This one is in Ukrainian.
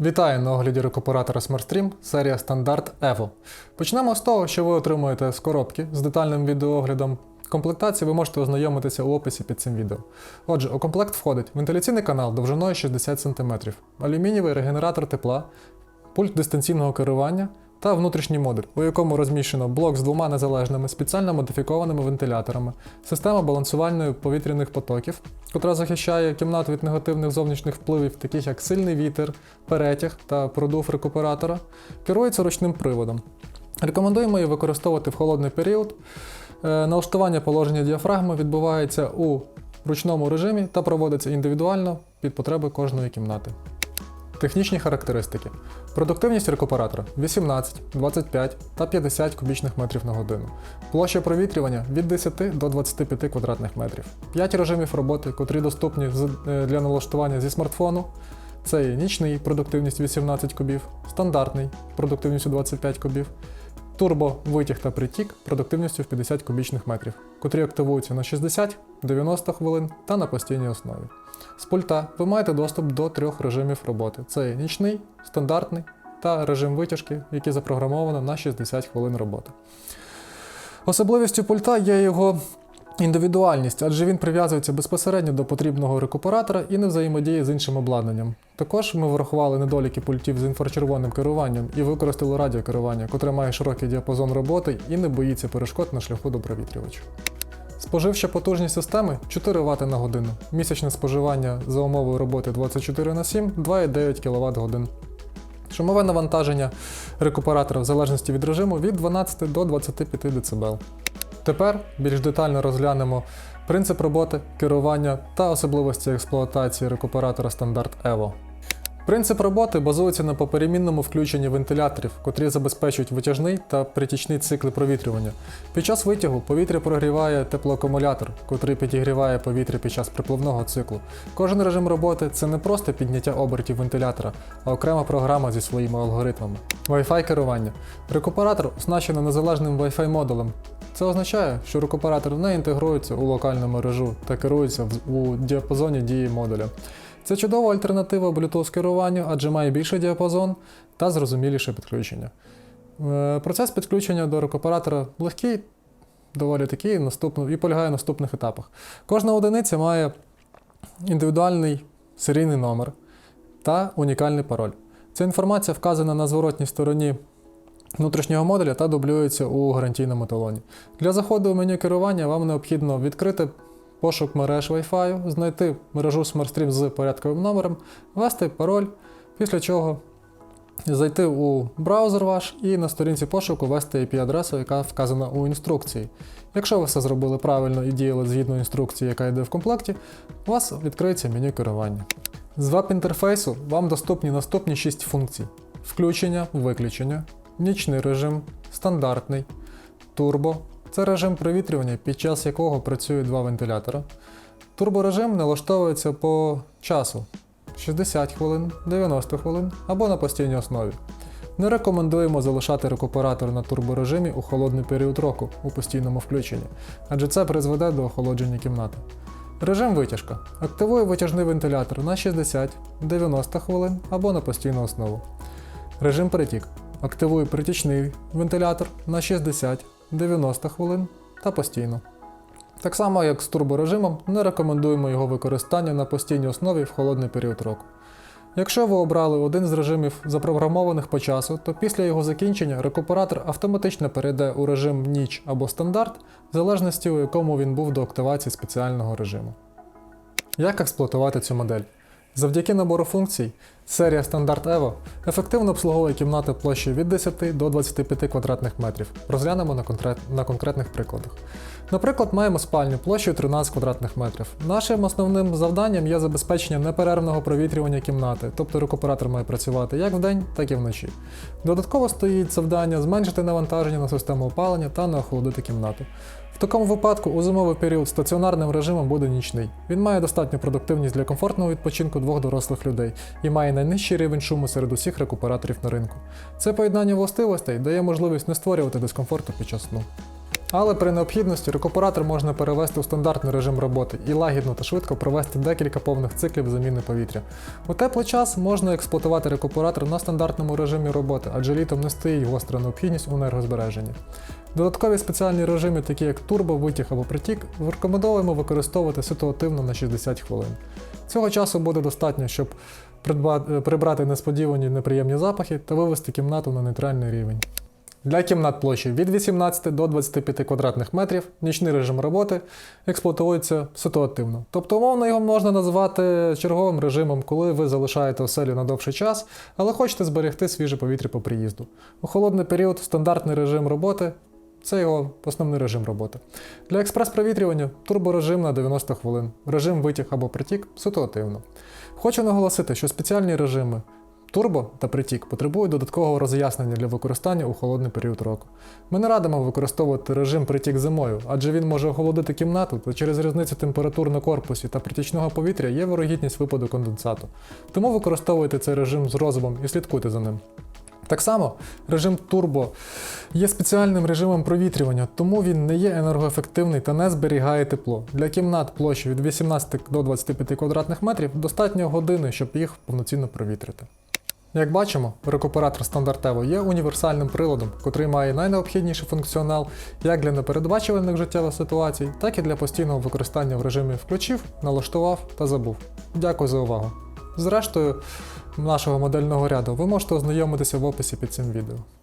Вітаю на огляді рекуператора SmartStream серія стандарт Evo. Почнемо з того, що ви отримуєте з коробки з детальним відеооглядом. Комплектації ви можете ознайомитися у описі під цим відео. Отже, у комплект входить вентиляційний канал довжиною 60 см, алюмінієвий регенератор тепла, пульт дистанційного керування та внутрішній модуль, у якому розміщено блок з двома незалежними спеціально модифікованими вентиляторами, система балансувальної повітряних потоків, котра захищає кімнату від негативних зовнішніх впливів, таких як сильний вітер, перетяг та продув рекуператора, керується ручним приводом. Рекомендуємо її використовувати в холодний період. Е, Налаштування положення діафрагми відбувається у ручному режимі та проводиться індивідуально під потреби кожної кімнати. Технічні характеристики. Продуктивність рекуператора 18, 25 та 50 кубічних метрів на годину. Площа провітрювання від 10 до 25 квадратних метрів. 5 режимів роботи, котрі доступні е, для налаштування зі смартфону. Це є нічний продуктивність 18 кубів, стандартний продуктивністю 25 кубів, турбо витяг та притік продуктивністю в 50 кубічних метрів, котрі активуються на 60, 90 хвилин та на постійній основі. З пульта ви маєте доступ до трьох режимів роботи: це нічний, стандартний та режим витяжки, який запрограмовано на 60 хвилин роботи. Особливістю пульта є його індивідуальність, адже він прив'язується безпосередньо до потрібного рекуператора і не взаємодіє з іншим обладнанням. Також ми врахували недоліки пультів з інфрачервоним керуванням і використали радіокерування, котре має широкий діапазон роботи і не боїться перешкод на шляху до провітрювача. Споживча потужність системи 4 Вт на годину. Місячне споживання за умовою роботи 24 на 7 2,9 кВт годин. Шумове навантаження рекуператора в залежності від режиму від 12 до 25 дБ. Тепер більш детально розглянемо принцип роботи, керування та особливості експлуатації рекуператора стандарт EVO. Принцип роботи базується на поперемінному включенні вентиляторів, котрі забезпечують витяжний та притічний цикли провітрювання. Під час витягу повітря прогріває теплоакумулятор, котрий підігріває повітря під час припливного циклу. Кожен режим роботи це не просто підняття обертів вентилятора, а окрема програма зі своїми алгоритмами. Wi-Fi керування. Рекуператор оснащений незалежним Wi-Fi модулем. Це означає, що рекуператор не інтегрується у локальну мережу та керується у діапазоні дії модуля. Це чудова альтернатива Bluetooth керуванню, адже має більший діапазон та зрозуміліше підключення. Е, Процес підключення до рекуператора легкий, доволі такий і полягає в наступних етапах. Кожна одиниця має індивідуальний серійний номер та унікальний пароль. Ця інформація вказана на зворотній стороні внутрішнього модуля та дублюється у гарантійному талоні. Для заходу у меню керування вам необхідно відкрити пошук мереж Wi-Fi, знайти мережу SmartStream з порядковим номером, ввести пароль, після чого зайти у браузер ваш і на сторінці пошуку ввести IP-адресу, яка вказана у інструкції. Якщо ви все зробили правильно і діяли згідно інструкції, яка йде в комплекті, у вас відкриється меню керування. З веб-інтерфейсу вам доступні наступні 6 функцій: включення, виключення, нічний режим, стандартний, турбо це режим провітрювання, під час якого працюють два вентилятора. Турборежим налаштовується по часу 60 хвилин, 90 хвилин або на постійній основі. Не рекомендуємо залишати рекуператор на турборежимі у холодний період року у постійному включенні, адже це призведе до охолодження кімнати. Режим витяжка. Активує витяжний вентилятор на 60-90 хвилин або на постійну основу. Режим перетік. Активує притічний вентилятор на 60-90 хвилин та постійно. Так само, як з турборежимом, не рекомендуємо його використання на постійній основі в холодний період року. Якщо ви обрали один з режимів запрограмованих по часу, то після його закінчення рекуператор автоматично перейде у режим ніч або стандарт, в залежності у якому він був до активації спеціального режиму. Як експлуатувати цю модель? Завдяки набору функцій, серія Стандарт Evo ефективно обслуговує кімнати площею від 10 до 25 квадратних метрів. Розглянемо на, конкрет... на конкретних прикладах. Наприклад, маємо спальню площею 13 квадратних метрів. Нашим основним завданням є забезпечення неперервного провітрювання кімнати, тобто рекуператор має працювати як вдень, так і вночі. Додатково стоїть завдання зменшити навантаження на систему опалення та не охолодити кімнату. В такому випадку у зимовий період стаціонарним режимом буде нічний. Він має достатню продуктивність для комфортного відпочинку двох дорослих людей і має найнижчий рівень шуму серед усіх рекуператорів на ринку. Це поєднання властивостей дає можливість не створювати дискомфорту під час сну. Але при необхідності рекуператор можна перевести у стандартний режим роботи і лагідно та швидко провести декілька повних циклів заміни повітря. У теплий час можна експлуатувати рекуператор на стандартному режимі роботи, адже літом не стоїть гостра необхідність у енергозбереженні. Додаткові спеціальні режими, такі як турбо, витяг або притік, рекомендуємо використовувати ситуативно на 60 хвилин. Цього часу буде достатньо, щоб прибрати несподівані неприємні запахи та вивести кімнату на нейтральний рівень. Для кімнат площі від 18 до 25 квадратних метрів нічний режим роботи експлуатується ситуативно. Тобто, умовно його можна назвати черговим режимом, коли ви залишаєте оселю на довший час, але хочете зберегти свіже повітря по приїзду. У холодний період стандартний режим роботи це його основний режим роботи. Для експрес-провітрювання турборежим на 90 хвилин, режим витяг або притік ситуативно. Хочу наголосити, що спеціальні режими турбо та притік потребують додаткового роз'яснення для використання у холодний період року. Ми не радимо використовувати режим притік зимою, адже він може охолодити кімнату, та через різницю температур на корпусі та притічного повітря є вирогідність випаду конденсату. Тому використовуйте цей режим з розумом і слідкуйте за ним. Так само режим турбо є спеціальним режимом провітрювання, тому він не є енергоефективний та не зберігає тепло. Для кімнат площі від 18 до 25 квадратних метрів достатньо години, щоб їх повноцінно провітрити. Як бачимо, рекуператор стандартево є універсальним приладом, котрий має найнеобхідніший функціонал як для непередбачуваних життєвих ситуацій, так і для постійного використання в режимі включив, налаштував та забув. Дякую за увагу. Зрештою, нашого модельного ряду ви можете ознайомитися в описі під цим відео.